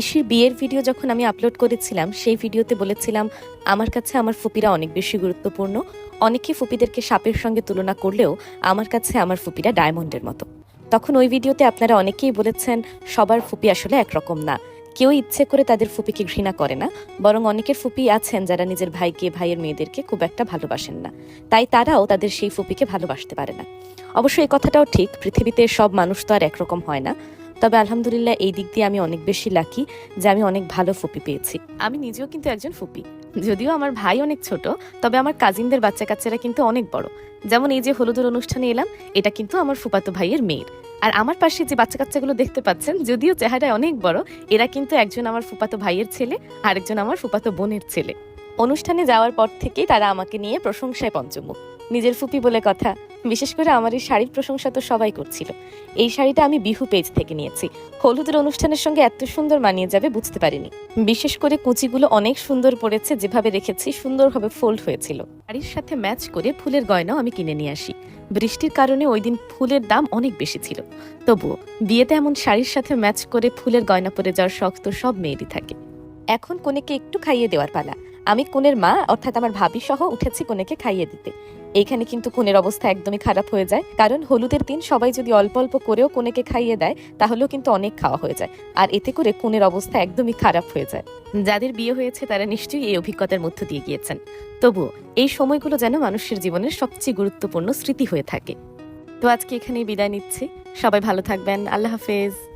ইসির বিয়ের ভিডিও যখন আমি আপলোড করেছিলাম, সেই ভিডিওতে বলেছিলাম, আমার কাছে আমার ফুপিরা অনেক বেশি গুরুত্বপূর্ণ। অনেকে ফুপিদেরকে সাপের সঙ্গে তুলনা করলেও আমার কাছে আমার ফুপিরা ডায়মন্ডের মতো। তখন ওই ভিডিওতে আপনারা অনেকেই বলেছেন, সবার ফুপি আসলে একরকম না। কেউ ইচ্ছে করে তাদের ফুপিকে ঘৃণা করে না, বরং অনেকের ফুপি আছেন যারা নিজের ভাইকে, ভাইয়ের মেয়েদেরকে খুব একটা ভালোবাসেন না। তাই তারাও তাদের সেই ফুপিকে ভালোবাসতে পারে না। অবশ্য এই কথাটাও ঠিক, পৃথিবীতে সব মানুষ তো আর একরকম হয় না। তবে আলহামদুলিল্লাহ এই দিক দিয়ে আমি অনেক বেশি লাকি যে আমি অনেক ভালো ফুপি পেয়েছি। আমি নিজেও কিন্তু একজন ফুপি। যদিও আমার ভাই অনেক ছোট, তবে আমার কাজিনদের বাচ্চা কাচ্চারা কিন্তু অনেক বড়। যেমন এই যে হলুদের অনুষ্ঠানে এলাম, এটা কিন্তু আমার ফুপাতো ভাইয়ের মেয়ের। আর আমার পাশে যে বাচ্চা কাচ্চাগুলো দেখতে পাচ্ছেন, যদিও চেহারায় অনেক বড়, এরা কিন্তু একজন আমার ফুপাতো ভাইয়ের ছেলে, আরেকজন আমার ফুপাতো বোনের ছেলে। অনুষ্ঠানে যাওয়ার পর থেকেই তারা আমাকে নিয়ে প্রশংসায় পঞ্চমুখ। নিজের ফুপি বলে কথা, বিশেষ করে আমার এই শাড়ির প্রশংসা তো সবাই করছিল। এই শাড়িটা আমি বিহু পেজ থেকে নিয়েছি। হলুদের অনুষ্ঠানের সঙ্গে এত সুন্দর মানিয়ে যাবে বুঝতে পারিনি। বিশেষ করে কুচিগুলো অনেক সুন্দর পড়েছে, যেভাবে রেখেছি সুন্দরভাবে ফোল্ড হয়েছিল। শাড়ির সাথে ম্যাচ করে ফুলের গয়নাও আমি কিনে নিয়ে আসি। বৃষ্টির কারণে ওই দিন ফুলের দাম অনেক বেশি ছিল। তবুও, বিয়েতে এমন শাড়ির সাথে ম্যাচ করে ফুলের গয়না পরে যাওয়ার শখ তো সব মেয়েরই থাকে। এখন কোনেকে একটু খাইয়ে দেওয়ার পালা। আমি কোনের মা, অর্থাৎ আমার ভাবি সহ উঠেছি কোনেকে খাইয়ে দিতে। এইখানে কিন্তু কোনের অবস্থা একদমই খারাপ হয়ে যায়। কারণ হলুদের দিন সবাই যদি অল্প অল্প করেও কোনেকে খাইয়ে দেয়, তাহলেও কিন্তু অনেক খাওয়া হয়ে যায়। আর এতে করে কোনের অবস্থা একদমই খারাপ হয়ে যায়। যাদের বিয়ে হয়েছে, তারা নিশ্চয়ই এই অভিজ্ঞতার মধ্য দিয়ে গিয়েছেন। তবুও এই সময়গুলো যেন মানুষের জীবনের সবচেয়ে গুরুত্বপূর্ণ স্মৃতি হয়ে থাকে। তো আজকে এখানেই বিদায় নিচ্ছি। সবাই ভালো থাকবেন। আল্লাহ হাফেজ।